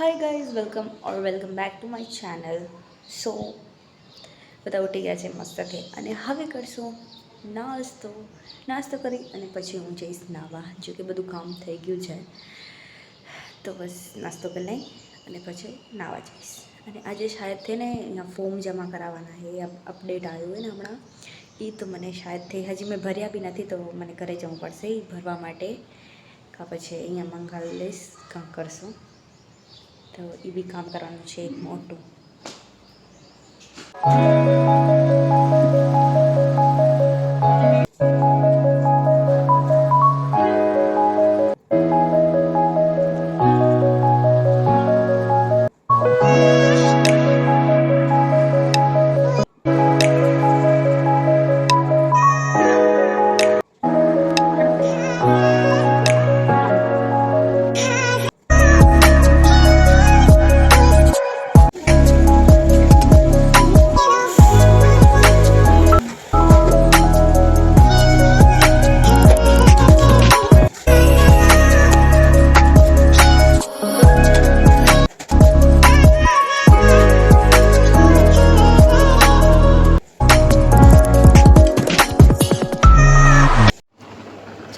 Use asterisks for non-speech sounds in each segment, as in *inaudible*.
Hi guys welcome or welcome back to my channel so બધા ઉઠી ગયા છે મસ્તકે અને હવે કરશું નાસ્તો. નાસ્તો કરી અને પછી હું જઈશ નાવા, જો કે બધું કામ થઈ ગયું છે. તો બસ નાસ્તો કરી લઈ અને પછી નાવા જઈશ. અને આજે શાયદ થઈને અહીંયા ફોર્મ જમા કરાવવાના એ અપડેટ આવ્યું હોય ને હમણાં. એ તો મને શાયદ થઈ હજી મેં ભર્યા બી નથી, તો મને ઘરે જવું પડશે એ ભરવા માટે. કાં પછી અહીંયા મંગાવી લઈશ, કાં કરશું. તો એ બી કામ કરવાનું છે એક મોટું.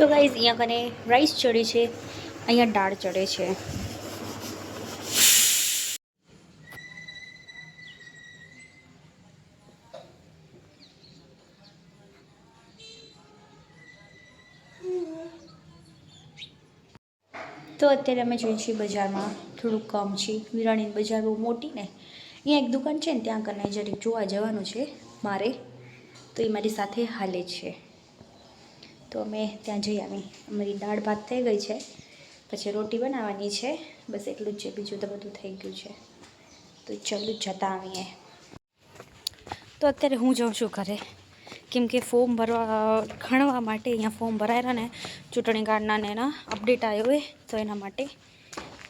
સો ગાઈઝ અહીંયા કને રાઈસ ચડે છે, અહીંયા દાળ ચડે છે. તો અત્યારે અમે જોઈએ છીએ બજારમાં, થોડુંક કમ છે. વિરાણીની બજાર બહુ મોટી ને. અહીંયા એક દુકાન છે ને, ત્યાં કને જરીક જોવા જવાનું છે મારે. તો એ મારી સાથે હાલે છે. તો અમે ત્યાં જઈ આવી અમારી દાળ ભાત થઈ ગઈ છે. પછી રોટી બનાવવાની છે. બસ એટલું જ છે. બીજું તો બધું થઈ ગયું છે. તો ચલું જતા આવીએ. તો અત્યારે હું જાઉં છું ઘરે. કેમ કે ફોર્મ ભરવા ખણવા માટે અહીંયા ફોર્મ ભરાયેલા ને, ચૂંટણી કાર્ડના ને એના અપડેટ આવ્યો હોય તો એના માટે.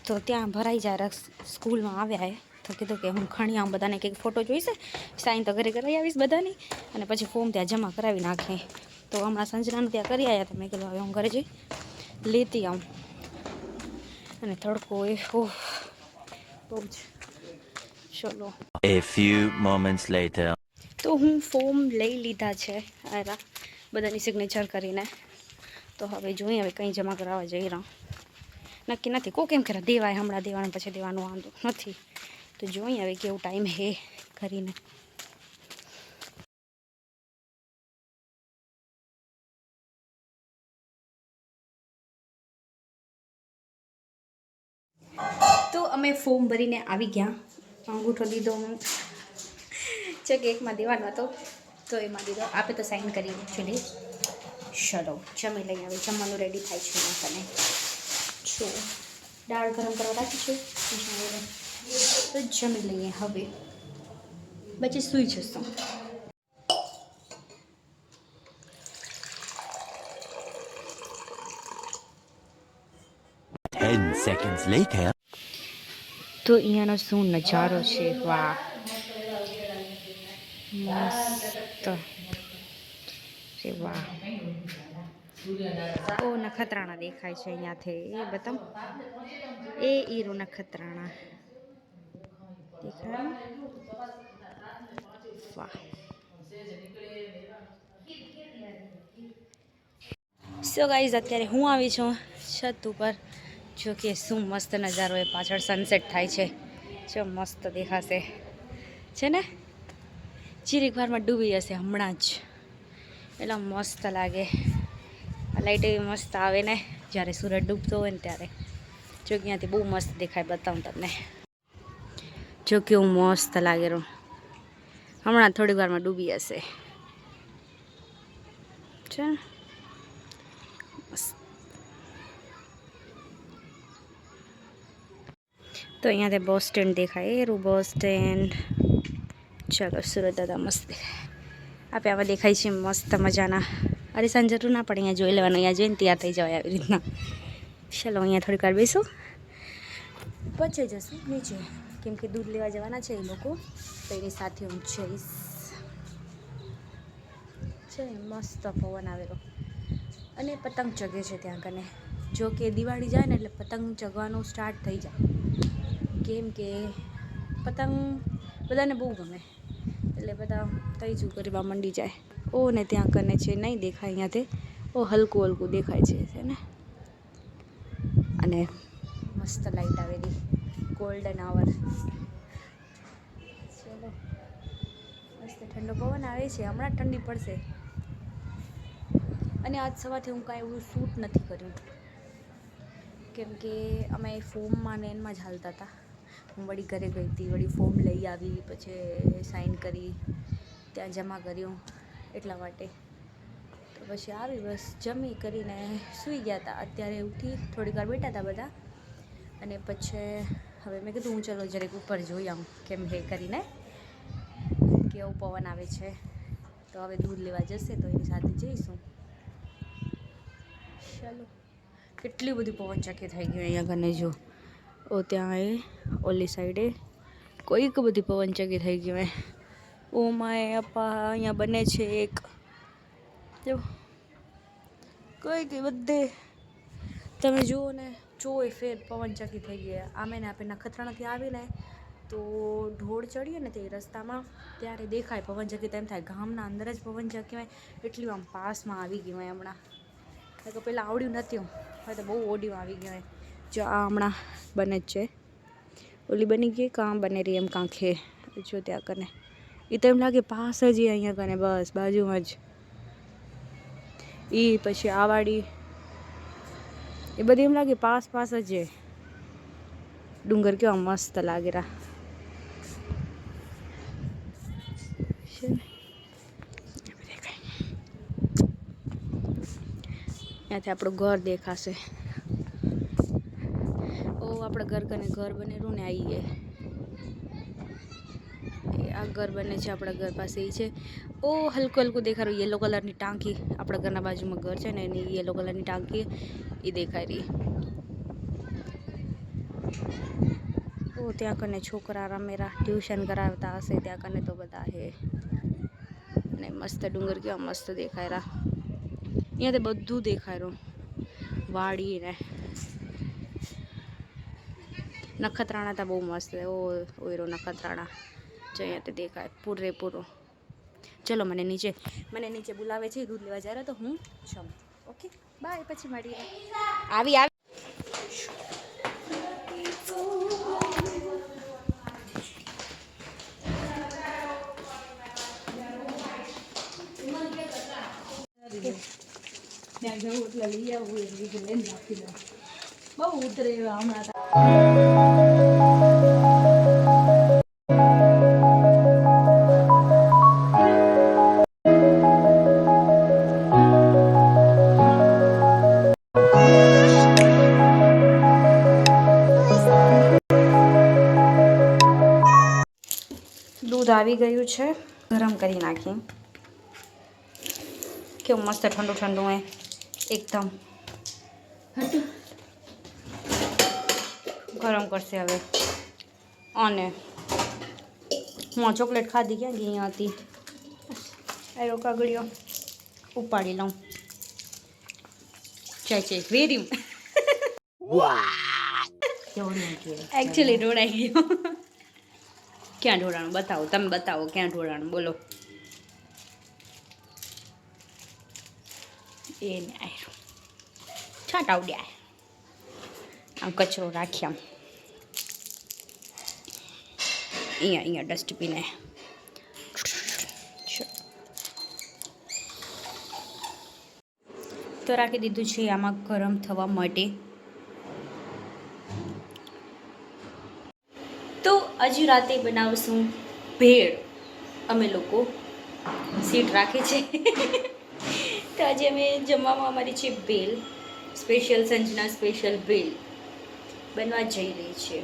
તો ત્યાં ભરાઈ જાય સ્કૂલમાં આવ્યા એ. તો કીધું કે હું ખણી આવું બધાને કંઈક ફોટો જોઈશે. સાઈન તો ઘરે કરાવી આવીશ બધાની. અને પછી ફોર્મ ત્યાં જમા કરાવી નાખે. તો હમણાં સંજરાનું ત્યાં કરી આવ્યા તમે મેં કીધું હવે હું ઘરે જઈ લેતી આવું. અને તડકો એ બહુ જ. ચલો. A few moments later. તો હું ફોર્મ લઈ લીધા છે આરા બધાની સિગ્નેચર કરીને. તો હવે જોઈએ હવે કંઈ જમા કરાવવા જઈ રહ્યા. નક્કી નથી. કોઈ કેમ કરે દેવાય હમણાં દેવાનું પછી દેવાનું. વાંધો નથી. તો જોઈએ હવે કેવું ટાઈમ હે કરીને. અમે ફોર્મ ભરીને આવી ગયા. અંગૂઠો દીધો હું. છે કે એકમાં દેવાનો હતો, તો એમાં દીધો. આપે તો સાઈન કરી એકચ્યુઅલી ચલો, જમી લઈ આવે જમવાનું રેડી થાય છે તને છો દાળ ગરમ કરવા રાખી છે. તો જમી લઈએ હવે. પછી સૂઈ જશું. Ten seconds later. તો અહીંયાનો શું નજારો છે? વાહ. મસ્ત. છે વાહ. ઓ નખત્રાણા દેખાય છે અહીંયાથી. એ બતાવ. એ ઈરો નખત્રાણા. દેખાય વાહ. સો ગાઈઝ અત્યારે હું આવી છું છત ઉપર. જો કે શું મસ્ત નજારો એ પાછળ સનસેટ થાય છે. જો મસ્ત દેખાશે. છે ને? ચીરીક વારમાં ડૂબી જશે હમણાં જ. એટલે મસ્ત લાગે. આ લાઈટ એવી મસ્ત આવે ને, જ્યારે સૂરજ ડૂબતો હોય ને ત્યારે. જો કે બહુ મસ્ત દેખાય, બતાવું તમને. જો કેવું મસ્ત લાગે રહ્યું. હમણાં થોડી વારમાં ડૂબી જશે. છે? મસ્ત. તો અહીંયાથી બસ સ્ટેન્ડ દેખાય. એરું બસ સ્ટેન્ડ. ચલો, સુરત દાદા મસ્ત દેખાય. આપે આવા દેખાય છે મસ્ત મજાના. અરે સાંજે જરૂર ના પડે, અહીંયા જોઈ લેવાનું. અહીંયા જોઈને તૈયાર થઈ જવાય આવી રીતના. ચલો, અહીંયા થોડીક વાર બેસું. પછી જશું, નીચે. કેમ કે દૂધ લેવા જવાના છે એ લોકો. તો એની સાથે હું જઈશ. છે મસ્ત પવન આવેલો. અને પતંગ ચગે છે ત્યાં કને. જો કે દિવાળી જાય ને એટલે પતંગ ચગવાનું સ્ટાર્ટ થઈ જાય. કેમ કે પતંગ બધાને બહુ ગમે. એટલે બધા તૈજું કરવા મંડી જાય. ઓ ને ત્યાં કને છે, નહીં દેખાય અહીંયાથી. ઓ, હલકું હલકું દેખાય છે ને? અને મસ્ત લાઈટ આવેલી ગોલ્ડન આવર ચલો. મસ્ત ઠંડો પવન આવે છે, હમણાં ઠંડી પડશે. અને આજ સવારથી હું કાંઈ એવું શૂટ નથી કર્યું. કેમ કે અમે ફોમમાં ને એનમાં જ હાલતા હતા. હું વળી ઘરે ગઈ હતી, વળી ફોર્મ લઈ આવી, પછી સાઈન કરી, ત્યાં જમા કર્યું એટલા માટે. તો પછી આવી બસ જમી કરીને સૂઈ ગયા હતા. અત્યારે ઉઠી થોડીક વાર બેઠા હતા બધા. અને પછી હવે મેં કીધું હું ચલો જરાક ઉપર જોઈ આવું કેમ હે કરીને કેવું પવન આવે છે. તો હવે દૂધ લેવા જશે તો એની સાથે જઈશું. ચાલો. કેટલી બધી પવન ચક્કી થઈ ગયું અહીંયા કને જો. ઓ ત્યાં એ ઓલી સાઈડે. કોઈક બધી પવનચક્કી થઈ ગઈ મેં. ઓ માય અપ્પા, અહીંયા બને છે એક. જો. કોઈક બધે. તમે જુઓ ને ચોય ફેર પવનચક્કી થઈ ગયા આમે ને આપણે નખત્રાણાથી આવીને તો ઢોળ ચડીએ ને તે રસ્તામાં, ત્યારે દેખાય પવનચક્કી તેમ થાય ગામના અંદર જ પવન ચક્કી હોય. એટલી આમ પાસમાં આવી ગયું હોય હમણાં. કે પહેલાં આવડ્યું નથી હવે તો બહુ ઓડિયું આવી ગયું હોય. જો આ હમણાં બને જ છે. ઓલી બની ગઈ કાં બને રહી એમ કાં ખે જો ત્યાં કને. એ તો એમ લાગે પાસ જ એ અહીંયા કને, બસ, બાજુમાં જ. એ પછી આ વાડી, એ બધી એમ લાગે પાસ પાસ જ ડુંગર કેવા મસ્ત? એમ દેખાય. ત્યાંથી આપણું ઘર દેખાશે. આપણે ઘર કને ઘર બનેલું ને આવીએ એ. આ ઘર બને છે આપણા ઘર પાસે એ છે. ઓ, હલકું હલકું દેખાય યલો કલરની ટાંકી આપણા ઘરના બાજુમાં ઘર છે ને એની યલો કલરની ટાંકી એ દેખાય રહી. ઓ, ત્યાં કને છોકરા રમેરા ટ્યુશન કરાવતા હશે, ત્યાં કને તો બધા હે. અને મસ્ત ડુંગર કેવા મસ્ત દેખાય રા અહીંયા તો બધું દેખાય રહ્યું. વાડી ને નખત્રાણા તો બહુ મસ્ત ઓયરો નખત્રાણા. જો અહીંયા તે દેખાય. પૂરે પૂરો. ચલો મને નીચે મને નીચે બોલાવે છે, દૂધ લેવા જ્યારે તો હું જમ. ઓકે? બાય, પછી મળીએ. આવી આવી. ત્યાં જવું એટલે લઈ આવવું એટલે લઈને રાખી દઉં. બહુ ઉતરે એવા હમણાં તો. દૂધ આવી ગયું છે. ગરમ કરી નાખી કેવું મસ્ત ઠંડુ ઠંડુ હે. એકદમ. ગરમ કરશે હવે. અને હું ચોકલેટ ખાધી ક્યાં ગઈ હતી? એરો કાગળીઓ ઉપાડી લઉં. જય જય વેરી એકચ્યુઅલી ઢોળાઈ ગયો. ક્યાં ઢોળાણું? બતાવો તમે બતાવો ક્યાં ઢોળાણું? બોલો. એને આવ્યું છાંટ આવડ્યા આમ કચરો રાખી આમ. અહીંયા અહીંયા ડસ્ટબિને તો રાખી દીધું છે આમાં ગરમ થવા માટે. તો હજુ રાતે બનાવશું ભેળ. અમે લોકો સીટ રાખે છે. તો આજે અમે જમવામાં અમારી છે ભેલ સ્પેશિયલ સંજના સ્પેશિયલ ભેલ બનવા જઈ રહી છે.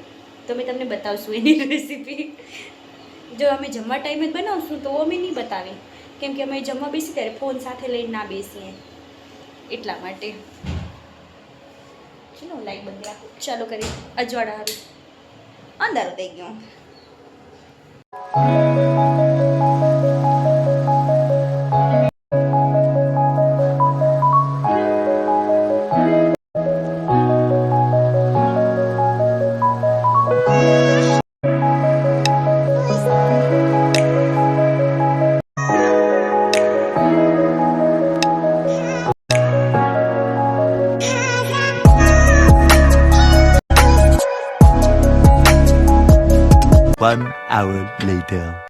તો અમે તમને બતાવશું એની *laughs* રેસીપી જો અમે જમવા ટાઈમે જ બનાવશું તો અમે નહીં બતાવી કેમ કે અમે જમવા બેસી ત્યારે ફોન સાથે લઈને ના બેસીએ. એટલા માટે. ચલો લાઈટ બંધ રાખો. ચાલો કરી અજવાળા હારું અંધારું થઈ ગયું. One hour later.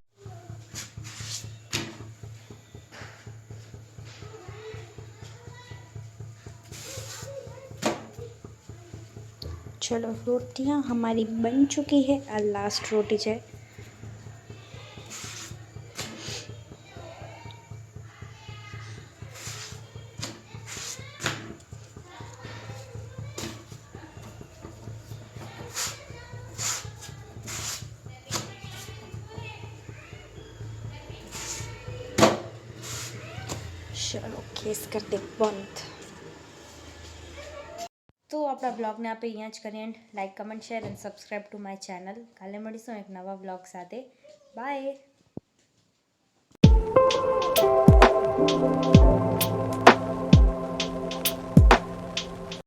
चलो रोटियाँ हमारी बन चुकी है और लास्ट रोटी है ચલો કેસ કર દે બંધ. તો આપણા બ્લોગને આપણે અહીંયા જ કરીએ and like comment share and subscribe to my channel કાલે મળીશું એક નવા બ્લોગ સાથે. બાય